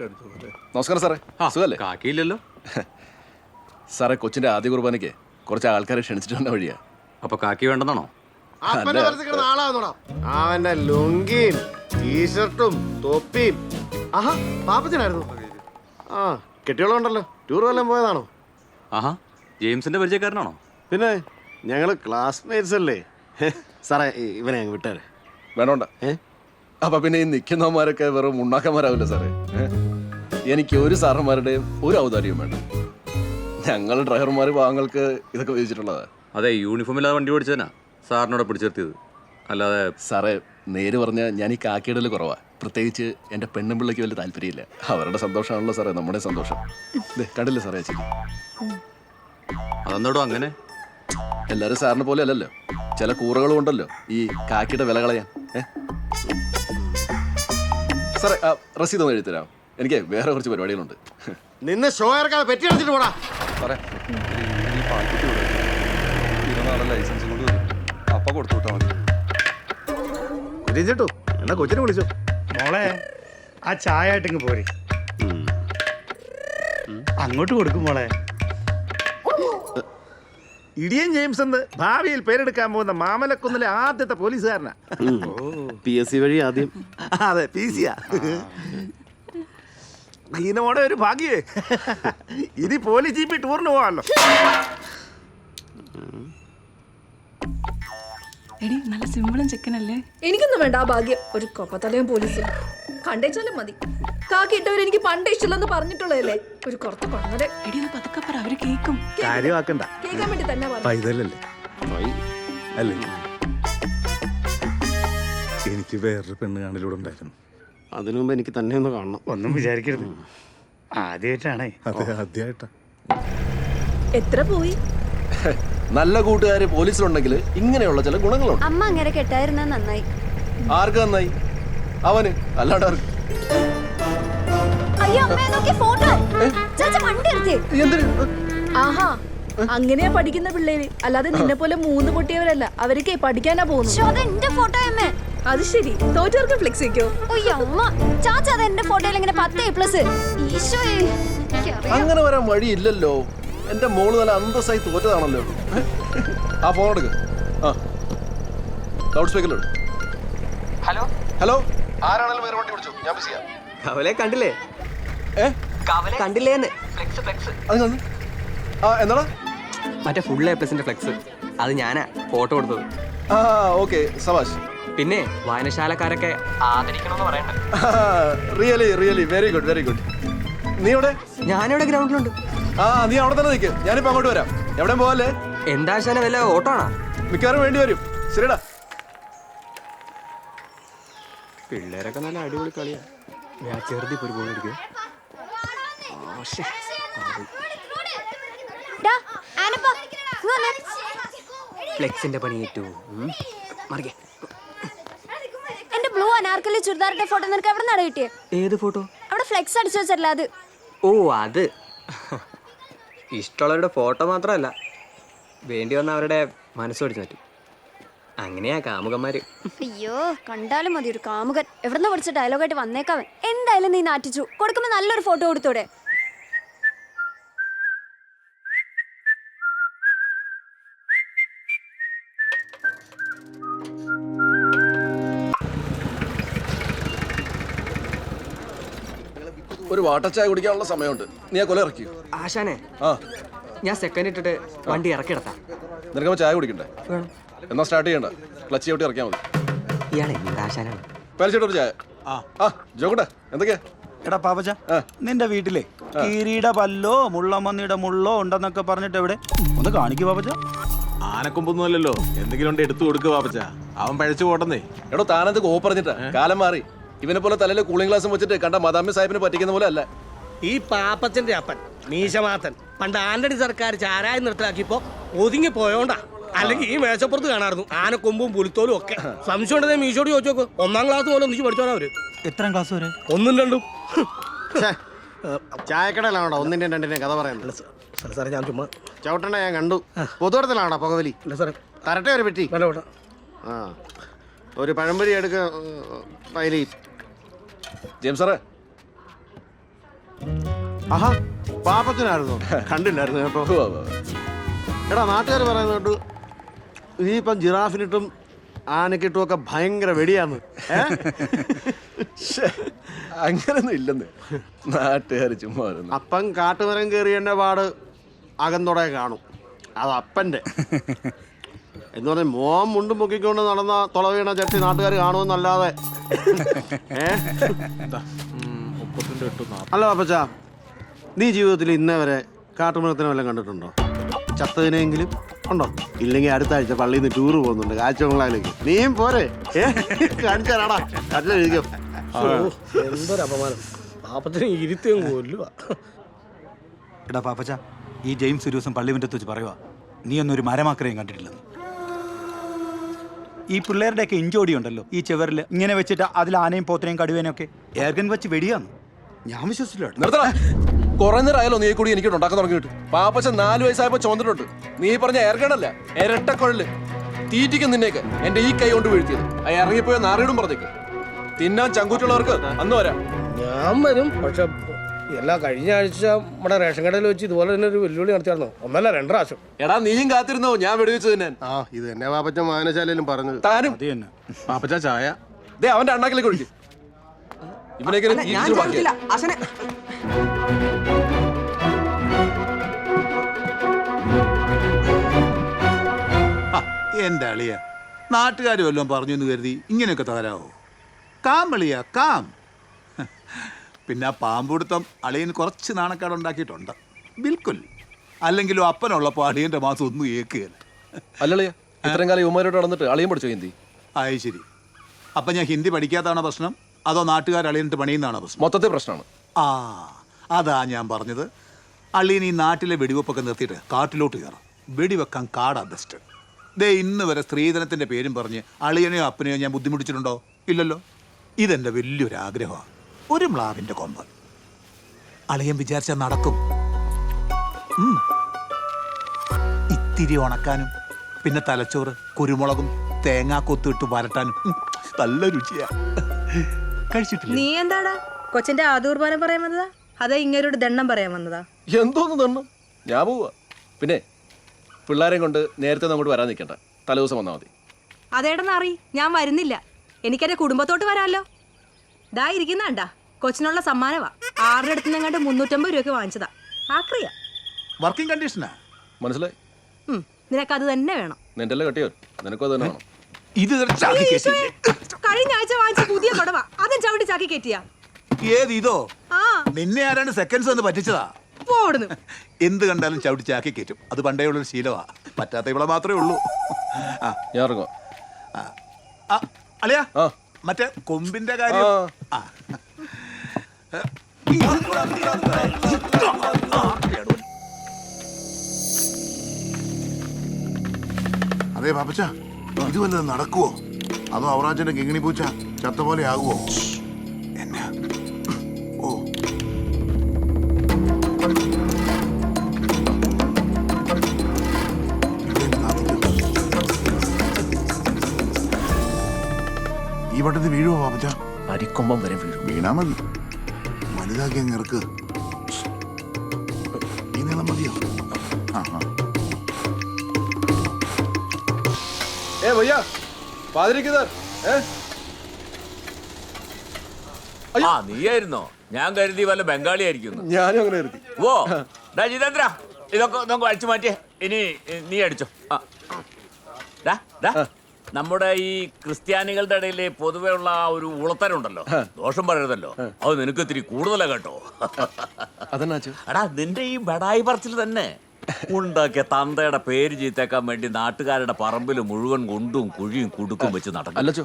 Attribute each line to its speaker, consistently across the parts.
Speaker 1: നമസ്കാരം സാറേ. സുഖല്ലേ?
Speaker 2: കാക്കിയില്ലല്ലോ.
Speaker 1: സാറേ കൊച്ചിന്റെ ആദ്യ കുർബാനയ്ക്ക് കുറച്ച് ആൾക്കാരെ ക്ഷണിച്ചിട്ട് വന്ന വഴിയാ.
Speaker 2: അപ്പൊ കാക്കി വേണ്ടെന്നാണോ?
Speaker 3: അവന്റെ ലുങ്കിയും ടീഷർട്ടും തൊപ്പിയും. ആഹാ പാപ്പച്ചനായിരുന്നു. ആ കെട്ടിയോളുണ്ടല്ലോ. ടൂർ വല്ലതും പോയതാണോ?
Speaker 2: ആഹാ ജെയിംസിന്റെ പരിചയക്കാരനാണോ?
Speaker 3: പിന്നെ ഞങ്ങൾ ക്ലാസ്മേറ്റ്സ് അല്ലേ? സാറേ ഇവനെ അങ്ങ് വിട്ടേരെ.
Speaker 1: വേണോണ്ട.
Speaker 3: ഏ?
Speaker 1: അപ്പൊ പിന്നെ ഈ നിൽക്കുന്നവന്മാരൊക്കെ വെറും ഉണ്ണാക്കന്മാരാവില്ല സാറേ? എനിക്ക് ഒരു സാറന്മാരുടെയും ഒരു ഔദാര്യവും വേണ്ട. ഞങ്ങൾ ഡ്രൈവർമാർ ഭാഗങ്ങൾക്ക് ഇതൊക്കെ ഉപയോഗിച്ചിട്ടുള്ളതാ
Speaker 2: അതെ യൂണിഫോം ഇല്ലാതെ വണ്ടി ഓടിച്ചതിനാ സാറിനോട് പിടിച്ചെത്തിയത് അല്ലാതെ
Speaker 1: സാറേ നേര് പറഞ്ഞ ഞാൻ ഈ കാക്കിയിടൽ കുറവാ. പ്രത്യേകിച്ച് എന്റെ പെണ്ണും പിള്ളയ്ക്ക് വലിയ താല്പര്യമില്ല. അവരുടെ സന്തോഷമാണല്ലോ സാറേ നമ്മുടെ സന്തോഷം. ദേ, കണ്ടില്ലേ സാറേ ചേച്ചി?
Speaker 2: അതെന്തോടോ അങ്ങനെ?
Speaker 1: എല്ലാവരും സാറിനെ പോലെ അല്ലല്ലോ. ചില കൂറകളും ഉണ്ടല്ലോ ഈ കാക്കിയുടെ വില കളയാൻ. ഏ? സാറേ ആ, റസീദ് ഒന്ന് എഴുതരാം എനിക്ക് വേറെ കുറച്ച് പരിപാടികളുണ്ട്.
Speaker 3: നിന്ന് ഷോ ഇറക്കാതെ പെറ്റി അടിച്ചിട്ട് പോടാ.
Speaker 4: ലൈസൻസ് കൊണ്ട് അപ്പ കൊടുത്തു മതി.
Speaker 3: എന്നാ കൊച്ചിനെ വിളിച്ചു.
Speaker 5: മോളെ ആ ചായ ആയിട്ടിങ് പോരെ. അങ്ങോട്ട് കൊടുക്കും മോളെ.
Speaker 6: ഇടിയൻ ജെയിംസ് എന്ന് ഭാവിയിൽ പേരെടുക്കാൻ പോകുന്ന മാമലക്കുന്നിലെ ആദ്യത്തെ പോലീസുകാരനാ.
Speaker 3: പി എസ് സി വഴി ആദ്യം.
Speaker 6: അതെ പി സിയാ ഈനോടെ ഒരു ഭാഗ്യേ. ഇനി പോലീസ് ജീപ്പി ടൂറിന് പോവാമല്ലോ
Speaker 7: എടി നല്ല സിമ്പിളും ചെക്കനല്ലേ?
Speaker 8: എനിക്കൊന്നും വേണ്ട ആ ഭാഗ്യം. ഒരു കൊപ്പത്തലയും പോലീസും കണ്ടേച്ചാലും മതി. കാക്കി ഇട്ടവർ എനിക്ക് പണ്ട് ഇഷ്ടമില്ലെന്ന് പറഞ്ഞിട്ടുള്ളതല്ലേ? ഒരു കുറച്ച് കൊണ്ടരെ
Speaker 7: എടി ഒന്ന് പതുക്കെ പറ അവർ കേക്കും.
Speaker 6: കാര്യമാക്കണ്ട.
Speaker 8: കേൾക്കാൻ വേണ്ടി തന്നെ പറഞ്ഞു.
Speaker 6: പൈതലല്ലേ? അല്ലേ? എനിക്ക് വേറൊരു പെണ്ണ് കാണലൂടെ ഉണ്ടായിരുന്നു.
Speaker 3: അതിനു മുമ്പ് എനിക്ക് തന്നെ ഒന്ന് കാണണം.
Speaker 5: ഒന്നും വിചാരിക്കരുത്. ആദ്യമായിട്ടാണേ
Speaker 6: അതെ ആദ്യമായിട്ടാ
Speaker 8: എത്ര പോയി?
Speaker 1: നല്ല കൂട്ടുകാർ പോലീസിലുണ്ടെങ്കിൽ ഇങ്ങനെയുള്ള ചില ഗുണങ്ങളുണ്ട്.
Speaker 9: അമ്മ അങ്ങനെ കെട്ടായിരുന്ന നന്നായി.
Speaker 1: ആർക്ക് നന്നായി? അവന് അല്ലാണ്ട് ആർക്ക്?
Speaker 8: അങ്ങനെയാ പഠിക്കുന്ന പിള്ളേര്. അല്ലാതെ നിന്നെ പോലെ മൂന്ന് പൊട്ടിയവരല്ല. അവർക്ക് പഠിക്കാനാ പോകുന്നു
Speaker 9: ഫോട്ടോ അമ്മേ.
Speaker 8: അത് ശരി. തോറ്റവർക്ക് ഫ്ലെക്സ് വെക്കോ.
Speaker 9: അമ്മ. ചാച്ച അത് എന്റെ ഫോട്ടോയിൽ ഇങ്ങനെ പത്ത് എ പ്ലസ് ഈശോയെ
Speaker 1: അങ്ങനെ വരാൻ വഴിയില്ലല്ലോ. എന്റെ മോൾ നല്ല അന്തസ്സായി തോറ്റതാണല്ലോ. ആ ഫോൺ എടുക്ക്. ആ. ലൗഡ്
Speaker 10: ഹലോ
Speaker 1: ഹലോ ആരാണെങ്കിലും വേറെ വണ്ടി വിളിച്ചു? ഞാൻ ബിസിയാ
Speaker 10: കവലെ കണ്ടില്ലേ?
Speaker 1: ഏ?
Speaker 10: കവലെ? കണ്ടില്ലേന്ന്. ഫ്ലെക്സ് ഫ്ലെക്സ്
Speaker 1: അത് ആ എന്താടാ
Speaker 10: മറ്റേ ഫുൾ എ പ്ലസിന്റെ ഫ്ലെക്സ് അത് ഞാനാ. ഫോട്ടോ കൊടുത്തത്.
Speaker 1: ആ ഓക്കെ സവാഷ്
Speaker 10: പിന്നെ വായനശാലക്കാരൊക്കെ ആദരിക്കണമെന്ന് പറയണ്ട.
Speaker 1: Really really very good very good നീ എവിടെ?
Speaker 10: ഞാനിവിടെ ഗ്രൗണ്ടിലുണ്ട്.
Speaker 1: ആ നീ അവിടെ തന്നെ നിൽക്ക് ഞാനിപ്പോ അങ്ങോട്ട് വരാം. എവിടെ പോവല്ലേ?
Speaker 10: എന്താ ശാല വല്ല ഓട്ടോ ആണോ
Speaker 1: മിക്കവാറും വേണ്ടി വരും. ശരിടാ
Speaker 10: പിള്ളേരൊക്കെ നല്ല അടിപൊളി കളിയാ. ഞാൻ ചെറുതി ഒരു ഗോൾ
Speaker 9: എടുക്കുക ആനപ്പ.
Speaker 10: ഫ്ലെക്സിന്റെ പണി ഏറ്റു മറികെ.
Speaker 9: എന്റെ ബ്ലൂ അനാർക്കലി ചുരിദാറിന്റെ ഫോട്ടോ നിനക്ക് എവിടെ നിന്നാണ് കിട്ടിയത്
Speaker 10: ഏത് ഫോട്ടോ?
Speaker 9: അവിടെ ഫ്ലെക്സ് അടിച്ചു വെച്ചല്ല അത്?
Speaker 10: ഓ അത്. ഇഷ്ടമുള്ളവരുടെ ഫോട്ടോ മാത്രമല്ല. വേണ്ടി വന്ന അവരുടെ മനസ്സോടിച്ചു പറ്റും അങ്ങനെയാ കാമുകന്മാര്.
Speaker 9: അയ്യോ കണ്ടാലും മതി ഒരു കാമുകൻ. എവിടുന്ന് പഠിച്ച ഡയലോഗായിട്ട് വന്നേക്കാവൻ എന്തായാലും നീ നാറ്റിച്ചു. കൊടുക്കുമ്പോ നല്ലൊരു ഫോട്ടോ കൊടുത്തൂടെ?
Speaker 1: ഒരു വാട്ടർ ചായ കുടിക്കാനുള്ള സമയമുണ്ട്. നീ ആ കൊല ഇറക്കി
Speaker 10: ആശാനെ
Speaker 1: ആ.
Speaker 10: ഞാൻ സെക്കൻഡ് ഇട്ടിട്ട് വണ്ടി ഇറക്കി ഇറക്കിടത്താം
Speaker 1: നിനക്കപ്പോൾ ചായ കുടിക്കണ്ടേ? എന്നാ സ്റ്റാർട്ട് ചെയ്യണ്ട. ക്ലച്ച് ചവിട്ടി ഇറക്കിയാൽ മതി.
Speaker 10: ഇയാളെ ആശാനാണ്?
Speaker 1: വലിച്ചിട്ടൊരു ചായ. ആ. ജോക്കട്ടെ എന്തൊക്കെയാ?
Speaker 5: എടാ പാപ്പച്ച നിന്റെ വീട്ടിലെ കീരിയുടെ പല്ലോ മുള്ളമ്മന്നിയുടെ മുള്ളോ ഉണ്ടെന്നൊക്കെ പറഞ്ഞിട്ട് എവിടെ? ഒന്ന് കാണിക്കൂ പാപ്പച്ച
Speaker 11: ആനക്കൊമ്പൊന്നും അല്ലല്ലോ. എന്തെങ്കിലും ഉണ്ട് എടുത്തു കൊടുക്കുക പാപ്പച്ച അവൻ പഴച്ചു പോട്ടെന്നേ.
Speaker 1: എടോ താനത് കോ പറഞ്ഞിട്ടാ കാലം മാറി. ഇവനെ പോലെ തലയിൽ കൂളിംഗ് ഗ്ലാസും വെച്ചിട്ട് കണ്ട മദാമി സാഹിബിനെ പറ്റിക്കുന്ന പോലെ അല്ല.
Speaker 10: ഈ പാപ്പച്ചന്റെ അപ്പൻ മീശമാത്തൻ പണ്ട് ആന്റണി സർക്കാർ ചാരായം നിർത്തലാക്കിയപ്പോ ഒതുങ്ങി പോയോണ്ടാ. അല്ലെങ്കിൽ ഈ മേശപ്പുറത്ത് കാണാറുന്നു. ആനക്കൊമ്പും പുലിത്തോലും ഒക്കെ. സംശയം ഉണ്ടെങ്കിൽ മീശോട് ചോദിച്ചോക്ക് ഒന്നാം ക്ലാസ് പോലെ ഒന്നിച്ച് പഠിച്ചോളാം അവർ.
Speaker 5: എത്ര ക്ലാസ് വരെ?
Speaker 10: ഒന്നും രണ്ടും.
Speaker 3: ചായക്കടലാണോ ചായക്കടയിലാണോ ഒന്നിന്റെയും രണ്ടിന്റെയും കഥ പറയുന്നത്?
Speaker 10: സാറേ സാറേ ഞാൻ ചുമ്മാ
Speaker 3: ചവിട്ടണ ഞാൻ കണ്ടു. പൊതുവടത്തിലാണോ പുകവലി?
Speaker 10: ഇല്ല സാറേ.
Speaker 3: തരട്ടെ ഒരു പറ്റി
Speaker 10: വേണ്ട വേണ്ട.
Speaker 3: ആ. ഒരു പഴംപൊരി എടുക്ക പൈലി
Speaker 1: ജെയിംസ് സാറേ.
Speaker 3: ആഹാ പാപ്പത്തിനായിരുന്നു. കണ്ടില്ലായിരുന്നു കേട്ടോ. എടാ നാട്ടുകാർ പറയുന്നുണ്ട് നീ ഇപ്പം ജിറാഫിനിട്ടും ആനക്കിട്ടും ഒക്കെ ഭയങ്കര വെടിയാന്ന്?
Speaker 1: അങ്ങനൊന്നും ഇല്ലെന്ന്. നാട്ടുകാർ ചുമ്മാ
Speaker 3: അപ്പം കാട്ടുമരം കയറിയതിന്റെ പാട് അകന്നോടെ കാണും. അത് അപ്പന്റെ എന്ന് പറഞ്ഞാൽ മോൻ മുണ്ടും പൊക്കിക്കൊണ്ട് നടന്ന തുളവീണ ചട്ടി നാട്ടുകാർ കാണുമെന്നല്ലാതെ അല്ല പാപ്പച്ച നീ ജീവിതത്തിൽ ഇന്നേ വരെ കാട്ടുമൃഗത്തിനെ വല്ലതും കണ്ടിട്ടുണ്ടോ? ചത്തതിനെങ്കിലും ഉണ്ടോ? ഇല്ലെങ്കിൽ അടുത്ത ആഴ്ച പള്ളിയിൽ നിന്ന് ടൂറ് പോകുന്നുണ്ട് കാഴ്ചകളിലേക്ക് നീയും പോരെ. കാണിച്ചാടാ
Speaker 10: എന്തൊരു അപമാനം. പാപ്പത്തിന് ഇരുത്തിയും കൊല്ലുക.
Speaker 5: എടാ പാപ്പച്ച ഈ ജെയിംസ് ഒരു ദിവസം പള്ളിമുറ്റത്ത് വെച്ച് പറയുക നീ ഒന്നും ഒരു മരമാക്രയും കണ്ടിട്ടില്ലെന്ന്. ഈ പിള്ളേരുടെയൊക്കെ ഇഞ്ചോടി ഉണ്ടല്ലോ ഈ ചെവറിൽ ഇങ്ങനെ വെച്ചിട്ട് അതിൽ ആനയും പോത്തനെയും കടുവേനും ഒക്കെ ഏർഗൻ വെച്ച് വെടിയാന്ന്. ഞാൻ വിശ്വസിച്ചില്ല.
Speaker 1: നിർത്തടാ കുറെ നേരം നീ കൂടി എനിക്ക് ഉണ്ടാക്കാൻ തുടങ്ങിയിട്ട്. പാപ്പച്ച നാല് വയസ്സായപ്പോ ചോന്നിട്ടുണ്ട് നീ പറഞ്ഞ ഏർക്കണല്ല ഇരട്ടക്കൊഴൽ തീറ്റിക്കും നിന്നേക്ക്. എന്റെ ഈ കൈ കൊണ്ട് വീഴ്ത്തിയത്. ആ ഇറങ്ങിപ്പോയ നാറിയിടും പറഞ്ഞേക്ക്. തിന്നാൻ ചങ്കൂറ്റുള്ളവർക്ക് അന്ന് വരാം.
Speaker 10: ഞാൻ വരും പക്ഷെ എല്ലാ കഴിഞ്ഞ ആഴ്ച നമ്മുടെ റേഷൻ കടയിൽ വെച്ച് ഇതുപോലെ തന്നെ ഒരു വെല്ലുവിളി നടത്തിയായിരുന്നു. ഒന്നല്ല രണ്ട് പ്രാവശ്യം.
Speaker 1: എടാ നീയും കാത്തിരുന്നോ? ഞാൻ വെടിവെച്ചു തന്നെ.
Speaker 3: ആ ഇത് തന്നെ പാപ്പച്ച വായനശാലയിലും പറഞ്ഞു
Speaker 1: താനും.
Speaker 5: അത് തന്നെ.
Speaker 11: പാപ്പച്ച ചായ.
Speaker 1: ദേ അവന്റെ അണ്ണാക്കിലേക്ക് ഒഴിക്കും ഇവനൊക്കെ.
Speaker 11: എന്റെ അളിയ നാട്ടുകാർ വല്ലതും പറഞ്ഞു എന്ന് കരുതി ഇങ്ങനെയൊക്കെ തകരാവോ? കാം അളിയ കാം. പിന്നെ ആ പാമ്പുടുത്തം അളിയൻ കുറച്ച് നാണക്കേട് ഉണ്ടാക്കിയിട്ടുണ്ട്. ബിൽക്കുൽ. അല്ലെങ്കിലും അപ്പനുള്ളപ്പോൾ അളിയന്റെ മാസം ഒന്നും ഏക്കുകയില്ല.
Speaker 1: അല്ലളിയ ഇത്രയും കാലം യുവമാരോട് നടന്നിട്ട് അളിയൻ പഠിച്ചോ ഹിന്ദി?
Speaker 11: അത് ശരി. അപ്പം ഞാൻ ഹിന്ദി പഠിക്കാത്തതാണോ പ്രശ്നം? അതോ നാട്ടുകാർ അളിയനിട്ട് പണിയുന്നതാണോ പ്രശ്നം?
Speaker 1: മൊത്തത്തിൽ പ്രശ്നമാണ്.
Speaker 11: ആ അതാ ഞാൻ പറഞ്ഞത്. അളിയൻ ഈ നാട്ടിലെ വെടിവെപ്പൊക്കെ നിർത്തിയിട്ട് കാട്ടിലോട്ട് കയറാം. വെടിവെക്കാൻ കാടാ ബെസ്റ്റ് ദേ ഇന്ന് വരെ സ്ത്രീധനത്തിന്റെ പേരും പറഞ്ഞ് അളിയനെയോ അപ്പനെയോ ഞാൻ ബുദ്ധിമുട്ടിച്ചിട്ടുണ്ടോ? ഇല്ലല്ലോ. ഇതെന്റെ വലിയൊരു ആഗ്രഹമാണ് ഒരു മ്ലാവിന്റെ കൊമ്പ്. അളിയൻ വിചാരിച്ച നടക്കും. ഇത്തിരി ഉണക്കാനും പിന്നെ തലച്ചോറ് കുരുമുളകും തേങ്ങാ കൊത്തിട്ട് വരട്ടാനും. നല്ല രുചിയാ. കഴിച്ചിട്ടില്ല?
Speaker 8: നീ എന്താടാ? കൊച്ചിന്റെ ആദൂർബാനം പറയാൻ വന്നതാ? അതാ ഇങ്ങനൊരു ദണ്ണം പറയാൻ വന്നതാ?
Speaker 1: എന്തോന്ന് ദണ്ണം? ഞാൻ പോവാ. പിന്നെ പിള്ളേരെ കൊണ്ട് നേരത്തെ അങ്ങോട്ട് വരാൻ നിൽക്കണ്ട. തലേ ദിവസം വന്നാൽ മതി
Speaker 8: അതേടെന്നറി ഞാൻ വരുന്നില്ല. എനിക്കെന്റെ കുടുംബത്തോട്ട് വരാമല്ലോ ദാ കൊച്ചിനുള്ള സമ്മാനമാ ആരുടെ അടുത്ത് നിന്നങ്ങാണ്ട് മുന്നൂറ്റമ്പത് രൂപയ്ക്ക് വാങ്ങിച്ചതാ. ആക്രിയ
Speaker 11: വർക്കിംഗ് കണ്ടീഷനാ
Speaker 1: മനസ്സിലായി.
Speaker 8: ഉം, നിനക്കത് തന്നെ വേണം.
Speaker 1: നിന്റെ അല്ലേ നിനക്കത് നിനക്കും അത് തന്നെ വേണം.
Speaker 11: ഇത് ഇതൊരു ചാക്കി?
Speaker 8: കഴിഞ്ഞ ആഴ്ച വാങ്ങിച്ച പുതിയ കൊടവാ അതും ചവിട്ടി ചാക്കി കയറ്റിയാ
Speaker 11: ഏത് ഇതോ?
Speaker 8: ആ.
Speaker 11: നിന്നെ ആരാണ് സെക്കൻഡ്സ് എന്ന് പറ്റിച്ചതാ?
Speaker 8: പോടുന്നു.
Speaker 11: എന്ത് കണ്ടാലും ചവിട്ടി ചാക്കി കയറ്റും അത് പണ്ടേ ഉള്ളൊരു ശീലമാ പറ്റാത്ത ഇവിടെ മാത്രമേ ഉള്ളൂ. ആ.
Speaker 1: ഞാൻ ഇറങ്ങുക
Speaker 11: ആ. ആ, അളിയാ.
Speaker 1: ആ.
Speaker 11: മറ്റേ കൊമ്പിന്റെ കാര്യം.
Speaker 1: ആ.
Speaker 12: അതെ പാപ്പച്ച. ഇത് വല്ലതും നടക്കുവോ? അതോ അവറാച്ചന്റെ കിങ്ങിണി പൂച്ച ചത്ത പോലെ ആകുവോ?
Speaker 1: അരിക്കൊമ്പം വരെ വീഴും.
Speaker 12: വീണാ മതി. വലുതാക്കി അങ്ങ് ഇറക്ക്. ഈ നീളം മതിയോ? ആ ആ.
Speaker 1: ഏ പാതിരിക്കുന്നർ. ഏ?
Speaker 2: ആ നീയായിരുന്നോ? ഞാൻ കരുതി വല്ല ബംഗാളി ആയിരിക്കുന്നു
Speaker 1: ഞാനും അങ്ങനെ കരുതി.
Speaker 2: ഓ ഡാ ജിതേന്ദ്ര ഇതൊക്കെ നമുക്ക് അടിച്ചു മാറ്റിയേ. ഇനി നീ അടിച്ചോ. ആ. ഡാ, ഡാ, നമ്മുടെ ഈ ക്രിസ്ത്യാനികളുടെ ഇടയിലെ പൊതുവെ ഉള്ള ആ ഒരു ഉളത്തരുണ്ടല്ലോ. ദോഷം പറയരുതല്ലോ. അത് നിനക്ക് ഇത്തിരി കൂടുതലാ കേട്ടോ.
Speaker 1: അതെന്നാച്ചു
Speaker 2: എടാ നിന്റെ ഈ ബടായി പറച്ചിൽ തന്നെ. ഉണ്ടാക്കിയ തന്തയുടെ പേര് ചീത്തേക്കാൻ വേണ്ടി നാട്ടുകാരുടെ പറമ്പിൽ മുഴുവൻ കൊണ്ടും കുഴിയും കുടുക്കും വെച്ച് നടക്കും.
Speaker 1: അല്ലച്ചോ?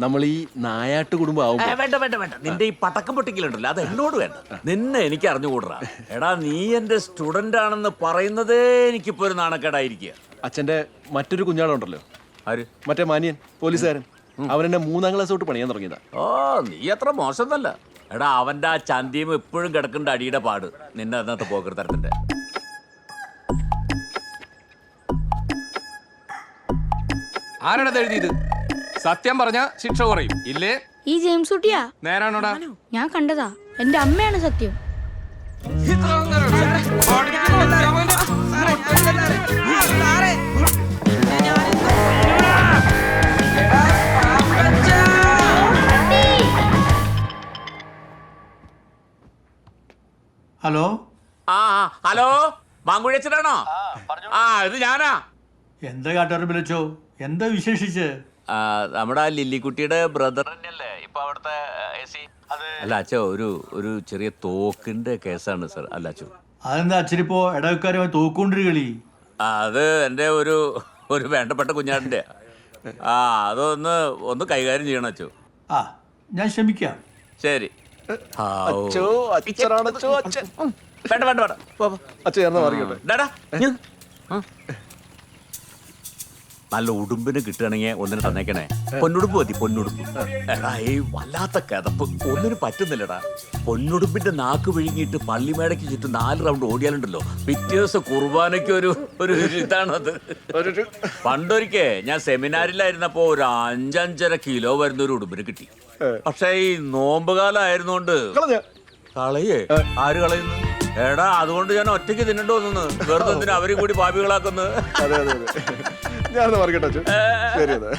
Speaker 1: നമ്മൾ ഈ നായാട്ട് കുടുംബം
Speaker 2: ഏ, വേണ്ട വേണ്ട വേണ്ട. നിന്റെ ഈ പടക്കം പൊട്ടിക്കലുണ്ടല്ലോ. അത് എന്നോട് വേണ്ട. നിന്നെ എനിക്ക് അറിഞ്ഞുകൂടാ. എടാ നീ എന്റെ സ്റ്റുഡന്റ് ആണെന്ന് പറയുന്നതേ എനിക്കിപ്പോ ഒരു നാണക്കേടായിരിക്കുക
Speaker 1: അച്ഛന്റെ മറ്റൊരു കുഞ്ഞാളുണ്ടല്ലോ.
Speaker 2: ആര്?
Speaker 1: മറ്റേ മാനിയൻ പോലീസുകാരൻ. അവൻ എന്നെ മൂന്നാം ക്ലാസ് തൊട്ട് പണിയാൻ തുടങ്ങിയതാ.
Speaker 2: ഓ നീ അത്ര മോശമൊന്നല്ല. എടാ അവന്റെ ആ ചന്തിയും എപ്പോഴും കിടക്കേണ്ട അടിയുടെ പാട്. നിന്നെ അതിനകത്ത് പോക്കർ തരത്തിന്റെ
Speaker 4: ആരാണത് എഴുതിയത്? സത്യം പറഞ്ഞ ശിക്ഷ കുറയും. ഇല്ലേ?
Speaker 9: ഈ ജെയിംസ് കുട്ടിയാ?
Speaker 4: നേരാണോടാ?
Speaker 9: ഞാൻ കണ്ടതാ. എന്റെ അമ്മയാണ് സത്യം.
Speaker 5: ഹലോ?
Speaker 2: ആ ഹലോ? മാങ്കുഴിയച്ചനാണോ? ആ ഇത് ഞാനാ.
Speaker 5: എന്താ കാട്ടുകാരൻ വിളിച്ചോ? എന്താ വിശേഷിച്ച്?
Speaker 2: നമ്മുടെ ആ ലില്ലിക്കുട്ടിയുടെ ബ്രദർ തന്നെയല്ലേ? ഇപ്പൊ അവിടുത്തെ അല്ല അച്ഛ ഒരു ഒരു ചെറിയ തോക്കിന്റെ കേസാണ് സർ. അല്ല അച്ഛൻ
Speaker 5: അതെന്താ അച്ഛനിപ്പോ ഇടവക്കാരുമായി തോക്കൊണ്ടിരി കളി?
Speaker 2: അത് എന്റെ ഒരു ഒരു വേണ്ടപ്പെട്ട കുഞ്ഞാടിന്റെ. ആ അതൊന്ന് ഒന്ന് കൈകാര്യം ചെയ്യണം അച്ഛോ.
Speaker 5: ആ ഞാൻ ശ്രമിക്കാം.
Speaker 2: ശരി.
Speaker 1: അച്ഛനാണ് അച്ഛോ അച്ഛൻ
Speaker 2: വേണ്ട വേണ്ട വേണ്ട.
Speaker 1: അച്ഛൻ എന്നാ മാറിക്കട്ടെ?
Speaker 2: ഡാടാ. നല്ല ഉടുമ്പിന് കിട്ടുകയാണെങ്കിൽ ഒന്നിനെ തന്നേക്കണേ. പൊന്നുടുപ്പ് മതി പൊന്നുടുപ്പ്. എടാ ഈ വല്ലാത്ത കിതപ്പ്. ഒന്നിനും പറ്റുന്നില്ലടാ. പൊന്നുടുപ്പിന്റെ നാക്ക് വിഴുങ്ങിയിട്ട് പള്ളിമേടയ്ക്ക് ചുറ്റും നാല് റൗണ്ട് ഓടിയാലുണ്ടല്ലോ. പിറ്റേ ദിവസം കുർബാനയ്ക്ക് ഒരു ഒരു ഇതാണത് പണ്ടൊരിക്കേ ഞാൻ സെമിനാറിലായിരുന്നപ്പോ ഒരു അഞ്ചഞ്ചര കിലോ വരുന്ന ഒരു ഉടുമ്പിന് കിട്ടി. പക്ഷേ ഈ നോമ്പുകാലം ആയിരുന്നോണ്ട് കളയേ. ആര് കളയുന്നു? എടാ അതുകൊണ്ട് ഞാൻ ഒറ്റയ്ക്ക് തിന്നണ്ടോ തോന്നുന്നു. വെറുതെ അവരും കൂടി പാപികളാക്കുന്നു
Speaker 1: അതെ അതെ. അതെ ഞാൻ മാറിക്കട്ടെ ശരി അതെ